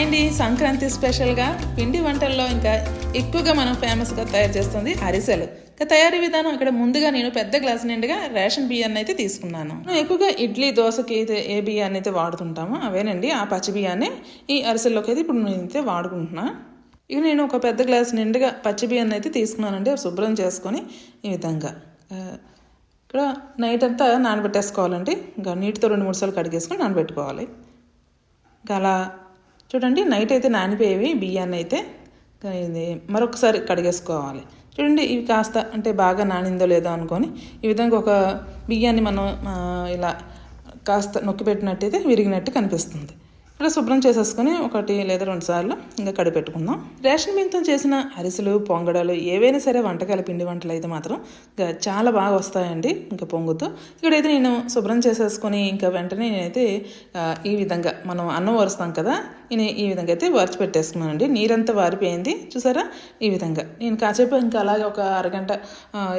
Hi అండి సంక్రాంతి స్పెషల్గా పిండి వంటల్లో ఇంకా ఎక్కువగా మనం ఫేమస్గా తయారు చేస్తుంది అరిసెలు. ఇక తయారీ విధానం ఇక్కడ ముందుగా నేను పెద్ద గ్లాస్ నిండుగా రేషన్ బియ్యాన్ని అయితే తీసుకున్నాను. మనం ఎక్కువగా ఇడ్లీ దోశకి అయితే ఏ బియ్యాన్ని అయితే వాడుతుంటామో అవేనండి. ఆ పచ్చి బియ్యాన్ని ఈ అరిసెల్లోకి అయితే ఇప్పుడు నేనైతే వాడుకుంటున్నా. ఇక నేను ఒక పెద్ద గ్లాస్ నిండుగా పచ్చి బియ్యాన్ని అయితే తీసుకున్నానండి. అవి శుభ్రం చేసుకొని ఈ విధంగా ఇక్కడ నైట్ అంతా నానబెట్టేసుకోవాలండి. ఇంకా నీటితో రెండు మూడు సార్లు కడిగేసుకొని నానబెట్టుకోవాలి. ఇంకా అలా చూడండి నైట్ అయితే నానిపోయేవి బియ్యాన్ని అయితే ఇది మరొకసారి కడిగేసుకోవాలి. చూడండి ఇవి కాస్త అంటే బాగా నానిందో లేదో అనుకొని ఈ విధంగా ఒక బియ్యాన్ని మనం ఇలా కాస్త నొక్కి పెట్టినట్టయితే విరిగినట్టు కనిపిస్తుంది. ఇలా శుభ్రం చేసేసుకుని ఒకటి లేదా రెండు సార్లు ఇంకా కడిపెట్టుకుందాం రేషన్ బియ్యంతో చేసిన అరిసెలు పొంగడాలు ఏవైనా సరే వంటకాల పిండి వంటలు అయితే మాత్రం ఇంకా చాలా బాగా వస్తాయండి ఇంకా పొంగుతో. ఇక్కడైతే నేను శుభ్రం చేసేసుకొని ఇంకా వెంటనే నేనైతే ఈ విధంగా మనం అన్నం వరుస్తాం కదా నేను ఈ విధంగా అయితే వరిచి పెట్టేసుకున్నానండి. నీరంతా వారిపోయింది చూసారా? ఈ విధంగా. నేను కాసేపు ఇంకా అలాగే ఒక అరగంట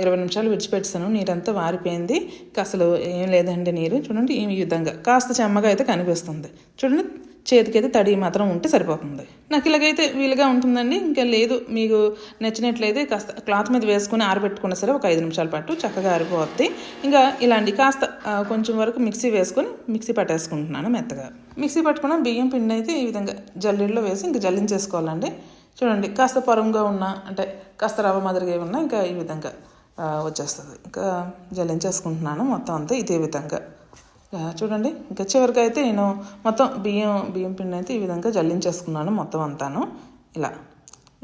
ఇరవై నిమిషాలు విడిచిపెట్టాను నీరంతా వారిపోయింది. ఇంకా అసలు ఏం లేదండి నీరు చూడండి ఈ విధంగా. కాస్త చెమ్మగా అయితే కనిపిస్తుంది. చూడండి చేతికైతే తడి మాత్రం ఉంటే సరిపోతుంది. నాకు ఇలాగైతే వీలుగా ఉంటుందండి. ఇంకా లేదు మీకు నచ్చినట్లయితే కాస్త క్లాత్ మీద వేసుకుని ఆరబెట్టుకున్నా సరే ఒక ఐదు నిమిషాల పాటు చక్కగా ఆరిపోద్ది. ఇంకా ఇలాంటి కాస్త కొంచెం వరకు మిక్సీ వేసుకొని మిక్సీ పట్టేసుకుంటున్నాను మెత్తగా. మిక్సీ పట్టుకున్న బియ్యం పిండి అయితే ఈ విధంగా జల్లెడలో వేసి ఇంకా జల్లించేసుకోవాలండి. చూడండి కాస్త పొరంగా ఉన్న అంటే కాస్త రవ్వ మాదిరిగా ఉన్నా ఇంకా ఈ విధంగా వచ్చేస్తుంది. ఇంకా జల్లించేసుకుంటున్నాను మొత్తం అంతా ఇదే విధంగా. చూడండి ఇంకా చివరికి అయితే నేను మొత్తం బియ్యం బియ్యం పిండి అయితే ఈ విధంగా జల్లించేసుకున్నాను మొత్తం అంతాను. ఇలా.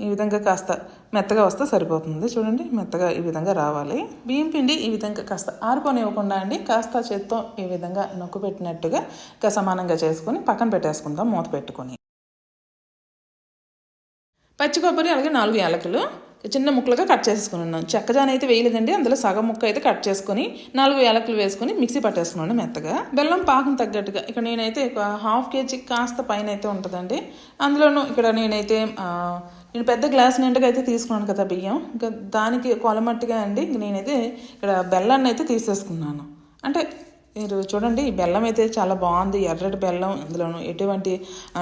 ఈ విధంగా కాస్త మెత్తగా వస్తే సరిపోతుంది. చూడండి మెత్తగా ఈ విధంగా రావాలి. బియ్యం పిండి ఈ విధంగా కాస్త ఆరిపోనివ్వకుండా అండి కాస్త చేత్తో ఈ విధంగా నొక్కు పెట్టినట్టుగా ఇంకా సమానంగా చేసుకొని పక్కన పెట్టేసుకుందాం మూత పెట్టుకొని. పచ్చి కొబ్బరి అలాగే నాలుగు యాలకులు. చిన్న ముక్కలుగా కట్ చేసుకుని ఉన్నాను. చెక్కజాన అయితే వేయలేదండి. అందులో సగం ముక్క అయితే కట్ చేసుకొని నాలుగు యాలకులు వేసుకొని మిక్సీ పట్టేసుకున్నాను మెత్తగా. బెల్లం పాకం తగ్గట్టుగా ఇక్కడ నేనైతే ఒక హాఫ్ కేజీ కాస్త పైన అయితే ఉంటుందండి. అందులోనూ ఇక్కడ నేనైతే నేను పెద్ద గ్లాస్ నిండుగా అయితే తీసుకున్నాను కదా బియ్యం. ఇంకా దానికి కొలమట్టుగా అండి. నేనైతే ఇక్కడ బెల్లాన్ని అయితే తీసేసుకున్నాను. అంటే మీరు చూడండి ఈ బెల్లం అయితే చాలా బాగుంది ఎర్రటి బెల్లం ఇందులోను ఎటువంటి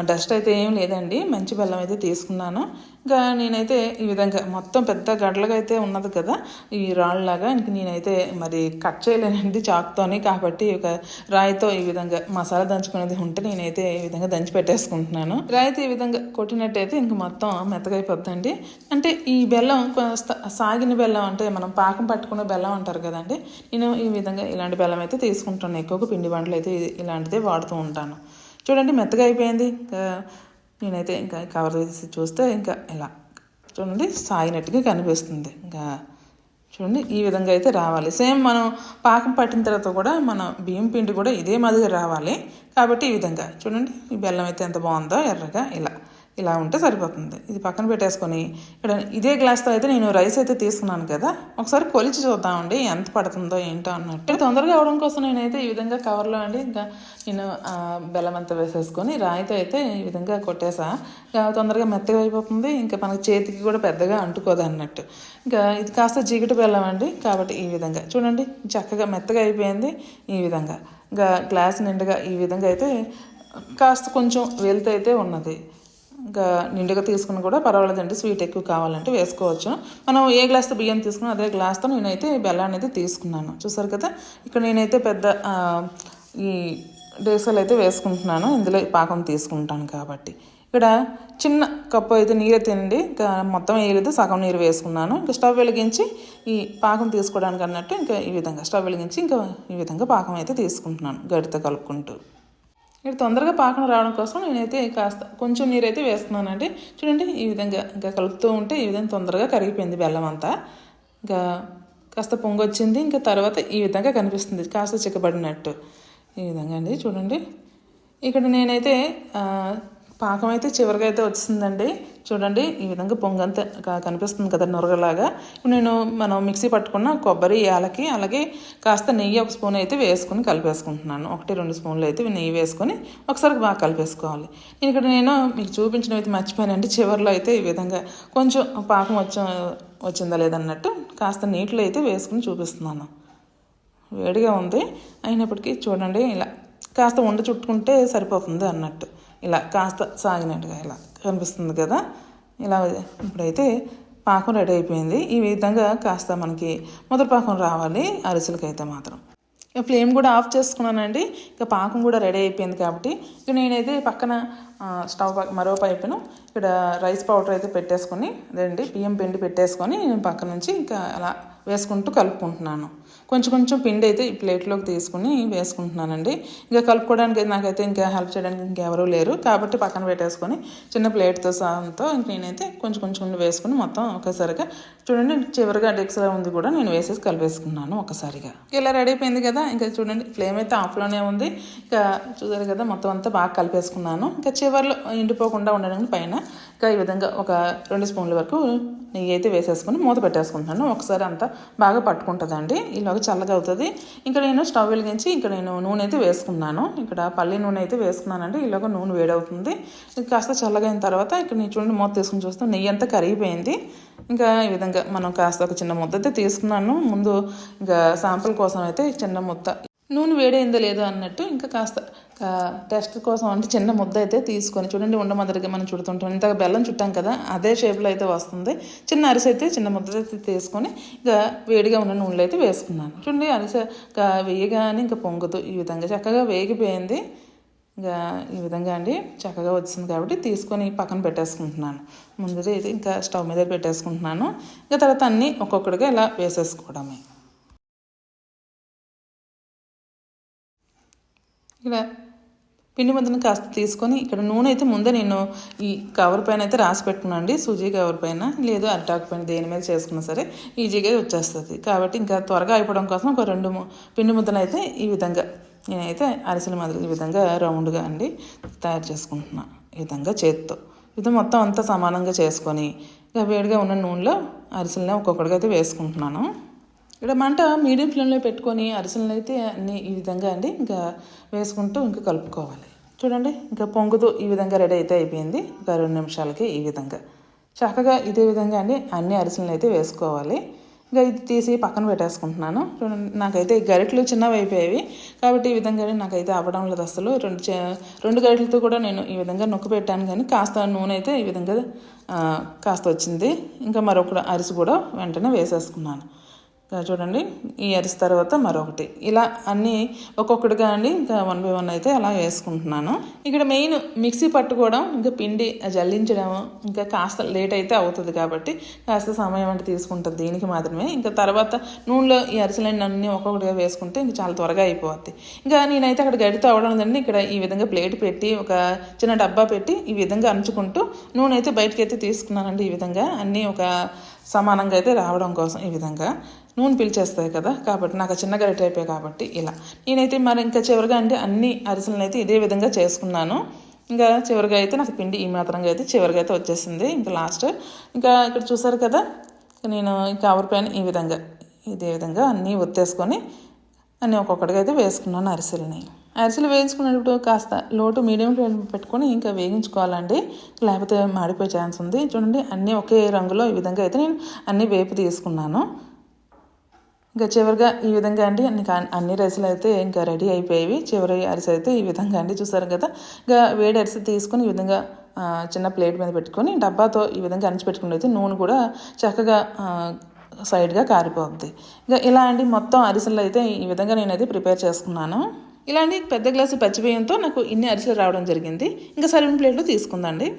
డస్ట్ అయితే ఏం లేదండి మంచి బెల్లం అయితే తీసుకున్నాను. ఇంకా నేనైతే ఈ విధంగా మొత్తం పెద్ద గడ్డలుగా అయితే ఉన్నది కదా ఈ రాళ్ళలాగా ఇంక నేనైతే మరి కట్ చేయలేనండి చాకుతోని కాబట్టి ఒక రాయితో ఈ విధంగా మసాలా దంచుకునేది ఉంటే నేనైతే ఈ విధంగా దంచి పెట్టేసుకుంటున్నాను. రాయితో ఈ విధంగా కొట్టినట్టయితే ఇంక మొత్తం మెత్తగా అయిపోద్దండి. అంటే ఈ బెల్లం సాగిన బెల్లం అంటే మనం పాకం పట్టుకునే బెల్లం అంటారు కదండి నేను ఈ విధంగా ఇలాంటి బెల్లం అయితే తీసుకుంటాను ఎక్కువగా పిండి వంటలు అయితే ఇలాంటిదే వాడుతూ ఉంటాను. చూడండి మెత్తగా అయిపోయింది. ఇంకా నేనైతే ఇంకా కవర్ తీసి చూస్తే ఇంకా ఇలా చూడండి సాగినట్టుగా కనిపిస్తుంది. ఇంకా చూడండి ఈ విధంగా అయితే రావాలి. సేమ్ మనం పాకం పట్టిన తర్వాత కూడా మన బియ్యం పిండి కూడా ఇదే మాదిరిగా రావాలి. కాబట్టి ఈ విధంగా చూడండి ఈ బెల్లం అయితే ఎంత బాగుందో ఎర్రగా ఇలా. ఇలా ఉంటే సరిపోతుంది. ఇది పక్కన పెట్టేసుకొని ఇక్కడ ఇదే గ్లాస్తో అయితే నేను రైస్ అయితే తీసుకున్నాను కదా ఒకసారి కొలిచి చూద్దామండి ఎంత పడుతుందో ఏంటో అన్నట్టు. తొందరగా అవడం కోసం నేనైతే ఈ విధంగా కవర్లో అండి ఇంకా నేను బెల్లం అంతా వేసేసుకొని రాయితో అయితే ఈ విధంగా కొట్టేసా. ఇంకా తొందరగా మెత్తగా అయిపోతుంది ఇంకా మనకి చేతికి కూడా పెద్దగా అంటుకోదు అన్నట్టు. ఇంకా ఇది కాస్త జిగిటి బెల్లం అండి కాబట్టి ఈ విధంగా. చూడండి చక్కగా మెత్తగా అయిపోయింది ఈ విధంగా. ఇంకా గ్లాస్ నిండుగా ఈ విధంగా అయితే కాస్త కొంచెం వెళ్తే అయితే ఉన్నది. ఇంకా నిండుగా తీసుకుని కూడా పర్వాలేదండి. స్వీట్ ఎక్కువ కావాలంటే వేసుకోవచ్చు. మనం ఏ గ్లాస్తో బియ్యం తీసుకున్నా అదే గ్లాస్తో నేనైతే బెల్లాన్ని అయితే తీసుకున్నాను. చూసారు కదా? ఇక్కడ నేనైతే పెద్ద ఈ డేసాలు అయితే వేసుకుంటున్నాను. ఇందులో పాకం తీసుకుంటాను కాబట్టి. ఇక్కడ చిన్న కప్పు అయితే నీరు తినండి. ఇంకా మొత్తం వేయలేదు. సగం నీరు వేసుకున్నాను. ఇంకా స్టవ్ వెలిగించి ఈ పాకం తీసుకోవడానికి అన్నట్టు ఇంకా ఈ విధంగా స్టవ్ వెలిగించి ఇంకా ఈ విధంగా పాకం అయితే తీసుకుంటున్నాను. గడితో కలుపుకుంటూ. ఇక్కడ తొందరగా పాకం రావడం కోసం నేనైతే కాస్త కొంచెం నీరైతే వేస్తున్నానండి. చూడండి ఈ విధంగా ఇంకా కలుపుతూ ఉంటే ఈ విధంగా తొందరగా కరిగిపోయింది బెల్లం అంతా. ఇంకా కాస్త పొంగొచ్చింది ఇంకా తర్వాత ఈ విధంగా కనిపిస్తుంది కాస్త చిక్కబడినట్టు. ఈ విధంగా అండి చూడండి. ఇక్కడ నేనైతే పాకం అయితే చివరిగా అయితే వచ్చిందండి. చూడండి ఈ విధంగా పొంగంత కనిపిస్తుంది కదా నురగలాగా. నేను మనం మిక్సీ పట్టుకున్న కొబ్బరి యాలకి అలాగే కాస్త నెయ్యి ఒక స్పూన్ అయితే వేసుకొని కలిపేసుకుంటున్నాను. ఒకటి రెండు స్పూన్లు అయితే నెయ్యి వేసుకొని ఒకసారి బాగా కలిపేసుకోవాలి. నేను ఇక్కడ నేను మీకు చూపించడం అయితే మర్చిపోయానండి. చివరిలో అయితే ఈ విధంగా కొంచెం పాకం వచ్చ వచ్చిందా లేదన్నట్టు కాస్త నీటిలో అయితే వేసుకుని చూపిస్తున్నాను. వేడిగా ఉంది. అయినప్పటికీ చూడండి ఇలా కాస్త ఉండ చుట్టుకుంటే సరిపోతుంది అన్నట్టు. ఇలా కాస్త సాగినట్టుగా ఇలా కనిపిస్తుంది కదా. ఇలా ఇప్పుడైతే పాకం రెడీ అయిపోయింది. ఈ విధంగా కాస్త మనకి మొదటి పాకం రావాలి అరిసెలకైతే మాత్రం. ఇక ఫ్లేమ్ కూడా ఆఫ్ చేసుకున్నానండి. ఇక పాకం కూడా రెడీ అయిపోయింది కాబట్టి ఇక నేనైతే పక్కన స్టవ్ మరో పైపును ఇక్కడ రైస్ పౌడర్ అయితే పెట్టేసుకొని అదేంటి బియ్యం పిండి పెట్టేసుకొని నేను పక్క నుంచి ఇంకా అలా వేసుకుంటూ కలుపుకుంటున్నాను. కొంచెం కొంచెం పిండి అయితే ఈ ప్లేట్లోకి తీసుకుని వేసుకుంటున్నానండి. ఇంకా కలుపుకోవడానికి నాకైతే ఇంకా హెల్ప్ చేయడానికి ఇంకెవరూ లేరు. కాబట్టి పక్కన పెట్టేసుకొని చిన్న ప్లేట్తో సహాయంతో ఇంక నేనైతే కొంచెం కొంచెం వేసుకుని మొత్తం ఒకసారిగా చూడండి చివరిగా డెక్స్లో ఉంది కూడా నేను వేసేసి కలిపేసుకున్నాను ఒకసారిగా ఇలా రెడీ అయిపోయింది కదా ఇంకా చూడండి ఫ్లేమ్ అయితే ఆఫ్లోనే ఉంది. ఇంకా చూసారు కదా మొత్తం అంతా బాగా కలిపేసుకున్నాను. ఇంకా చివరిలో ఎండిపోకుండా ఉండడానికి పైన ఇంకా ఈ విధంగా ఒక రెండు స్పూన్ల వరకు నెయ్యి అయితే వేసేసుకుని మూత పెట్టేసుకుంటున్నాను. ఒకసారి అంతా బాగా పట్టుకుంటుందండి. ఇలాగ చల్లగా అవుతుంది. ఇంకా నేను స్టవ్ వెలిగించి ఇక్కడ నేను నూనె అయితే వేసుకున్నాను. ఇక్కడ పల్లి నూనె అయితే వేసుకున్నానండి. ఇలాగ నూనె వేడవుతుంది. ఇది కాస్త చల్లగా అయిన తర్వాత ఇక్కడ నేను చూడండి మూత తీసుకుని చూస్తే నెయ్యి అంతా కరిగిపోయింది. ఇంకా ఈ విధంగా మనం కాస్త ఒక చిన్న ముద్ద అయితే తీసుకున్నాను. ముందు ఇంకా శాంపుల్ కోసం అయితే చిన్న ముద్ద. నూనె వేడైందో లేదో అన్నట్టు ఇంకా కాస్త టెస్ట్ కోసం అంటే చిన్న ముద్ద అయితే తీసుకొని చూడండి ఉండ మాదిరిగా మనం చుడుతుంటాం. ఇంత బెల్లం చుట్టాం కదా అదే షేప్లో అయితే వస్తుంది. చిన్న అరిసె అయితే చిన్న ముద్ద అయితే తీసుకొని ఇక వేడిగా ఉన్న నూనెలో అయితే వేసుకున్నాను. చూడండి అరిసె వేయగానే ఇంకా పొంగుతూ ఈ విధంగా చక్కగా వేగిపోయింది. ఇంకా ఈ విధంగా అండి చక్కగా వచ్చింది కాబట్టి తీసుకొని పక్కన పెట్టేసుకుంటున్నాను. ముందు అయితే ఇంకా స్టవ్ మీద పెట్టేసుకుంటున్నాను. ఇంకా తర్వాత అన్నీ ఒక్కొక్కటిగా ఇలా వేసేసుకోవడమే. ఇక్కడ పిండి ముద్దను కాస్త తీసుకొని ఇక్కడ నూనె అయితే ముందే నేను ఈ కవర్ పైన అయితే రాసి పెట్టుకున్నాను అండి సూజీ కవర్ పైన. లేదు అరిటాకు పైన దేని మీద చేసుకున్నా సరే ఈజీగా వచ్చేస్తుంది. కాబట్టి ఇంకా త్వరగా అయిపోవడం కోసం ఒక రెండు పిండి ముద్దలు అయితే ఈ విధంగా నేనైతే అరిసెల మాదిరి ఈ విధంగా రౌండ్గా అండి తయారు చేసుకుంటున్నా ఈ విధంగా చేత్తో. ఇది మొత్తం అంతా సమానంగా చేసుకొని ఇక వేడిగా ఉన్న నూనెలో అరిసెలని ఒక్కొక్కడిగా అయితే వేసుకుంటున్నాను. ఇక్కడ మంట మీడియం ఫ్లేమ్లో పెట్టుకొని అరిసెలను అయితే అన్ని ఈ విధంగా అండి ఇంకా వేసుకుంటూ ఇంకా కలుపుకోవాలి. చూడండి ఇంకా పొంగుతూ ఈ విధంగా రెడీ అయితే అయిపోయింది. ఒక రెండు నిమిషాలకి ఈ విధంగా. చక్కగా ఇదే విధంగా అండి అన్ని అరిసెలను అయితే వేసుకోవాలి. ఇంకా ఇది తీసి పక్కన పెట్టేసుకుంటున్నాను. చూడండి నాకైతే ఈ గరిటలు చిన్నవి అయిపోయేవి. కాబట్టి ఈ విధంగా నాకైతే అవ్వడం లేదు అసలు రెండు రెండు గరిటలతో కూడా నేను ఈ విధంగా నొక్కు పెట్టాను కానీ కాస్త నూనె అయితే ఈ విధంగా కాస్త వచ్చింది. ఇంకా మరొక అరిసి కూడా వెంటనే వేసేసుకున్నాను. చూడండి. ఈ అరిసి తర్వాత మరొకటి. ఇలా అన్నీ ఒక్కొక్కటిగా అండి ఇంకా వన్ బై వన్ అయితే అలా వేసుకుంటున్నాను. ఇక్కడ మెయిన్ మిక్సీ పట్టుకోవడం ఇంకా పిండి జల్లించడం ఇంకా కాస్త లేట్ అయితే అవుతుంది కాబట్టి కాస్త సమయం అంటే తీసుకుంటుంది దీనికి మాత్రమే. ఇంకా తర్వాత నూనెలో ఈ అరిసెలన్నీ అన్నీ ఒక్కొక్కటిగా వేసుకుంటే ఇంకా చాలా త్వరగా అయిపోద్ది. ఇంకా నేనైతే అక్కడ గడితో అవడం లేదండి ఇక్కడ ఈ విధంగా ప్లేట్ పెట్టి ఒక చిన్న డబ్బా పెట్టి ఈ విధంగా అంచుకుంటూ నూనె అయితే బయటకి అయితే తీసుకున్నానండి ఈ విధంగా. అన్నీ ఒక సమానంగా అయితే రావడం కోసం ఈ విధంగా. నూనె పీల్చేస్తాయి కదా కాబట్టి నాకు చిన్న గరిట అయిపోయాయి కాబట్టి ఇలా. నేనైతే మరి ఇంకా చివరిగా అంటే అన్ని అరిసెలనైతే అయితే ఇదే విధంగా చేసుకున్నాను. ఇంకా చివరిగా అయితే నాకు పిండి ఈ మాత్రంగా అయితే చివరిగా అయితే వచ్చేసింది. ఇంకా లాస్ట్ ఇంకా ఇక్కడ చూసారు కదా నేను ఈ కవర్ పైన ఈ విధంగా ఇదే విధంగా అన్నీ ఒత్తేసుకొని అన్నీ ఒక్కొక్కటిగా అయితే వేసుకున్నాను అరిసెలని. అరిసెలు వేయించుకునేటప్పుడు కాస్త లోటు మీడియం ఫ్లేమ్ పెట్టుకొని ఇంకా వేగించుకోవాలండి. లేకపోతే మాడిపోయే ఛాన్స్ ఉంది. చూడండి అన్నీ ఒకే రంగులో ఈ విధంగా అయితే నేను అన్నీ వేపు తీసుకున్నాను. ఇంకా చివరిగా ఈ విధంగా అండి అన్ని కా- అన్ని అయితే ఇంకా రెడీ అయిపోయేవి. చివరి అరిసె అయితే ఈ విధంగా అండి చూసారు కదా? ఇంకా వేడి అరిసె తీసుకుని ఈ విధంగా చిన్న ప్లేట్ మీద పెట్టుకొని డబ్బాతో ఈ విధంగా అంచిపెట్టుకుని అయితే నూనె కూడా చక్కగా సైడ్గా కారిపోద్ది. ఇంకా ఇలా అండి మొత్తం అరిసెలు అయితే ఈ విధంగా నేనైతే ప్రిపేర్ చేసుకున్నాను. ఇలాంటి పెద్ద గ్లాసు పచ్చిబియ్యంతో నాకు ఇన్ని అరిసెలు రావడం జరిగింది. ఇంకా సర్వింగ్ ప్లేట్లో తీసుకుందండి.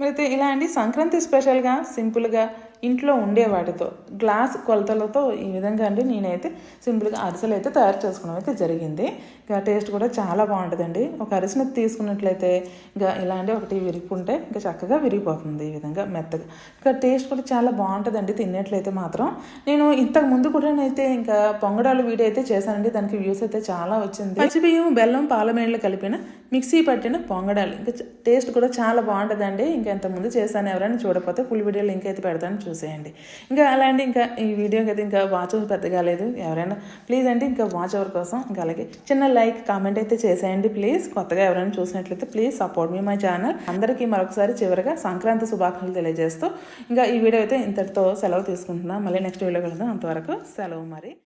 అయితే ఇలా అండి సంక్రాంతి స్పెషల్గా సింపుల్గా ఇంట్లో ఉండే వాటితో గ్లాస్ కొలతలతో ఈ విధంగా అండి నేనైతే సింపుల్గా అరిసెలు అయితే తయారు చేసుకోవడం అయితే జరిగింది. ఇంకా టేస్ట్ కూడా చాలా బాగుంటుందండి. ఒక అరిసెను తీసుకున్నట్లయితే ఇంకా ఇలాంటి ఒకటి విరిగిపోంటే ఇంకా చక్కగా విరిగిపోతుంది ఈ విధంగా మెత్తగా. ఇంకా టేస్ట్ కూడా చాలా బాగుంటుందండి తిన్నట్లయితే మాత్రం. నేను ఇంతకు ముందు కూడా అయితే ఇంకా పొంగడాలు వీడియో అయితే చేశానండి. దానికి వ్యూస్ అయితే చాలా వచ్చింది. పచ్చిబియ్యం బెల్లం పాలమేళ్ళు కలిపిన మిక్సీ పట్టిన పొంగడాలు. ఇంకా టేస్ట్ కూడా చాలా బాగుంటుందండి. ఇంకా ఇంతకుముందు చేశాను ఎవరైనా చూడకపోతే ఫుల్ వీడియో లింక్ అయితే పెడతాను. చూసేయండి. ఇంకా అలాంటి ఇంకా ఈ వీడియో అయితే ఇంకా వాచ్ అవర్ పెద్దగా లేదు. ఎవరైనా ప్లీజ్ అండి ఇంకా వాచ్ అవర్ కోసం ఇంకా అలాగే చిన్న లైక్ కామెంట్ అయితే చేసేయండి ప్లీజ్ కొత్తగా ఎవరైనా చూసినట్లయితే please support me my channel అందరికీ మరొకసారి చివరిగా సంక్రాంతి శుభాకాంక్షలు తెలియజేస్తూ ఇంకా ఈ వీడియో అయితే ఇంతటితో సెలవు తీసుకుంటున్నాం. మళ్ళీ నెక్స్ట్ వీడియో కలుద్దాం. అంతవరకు సెలవు మరి.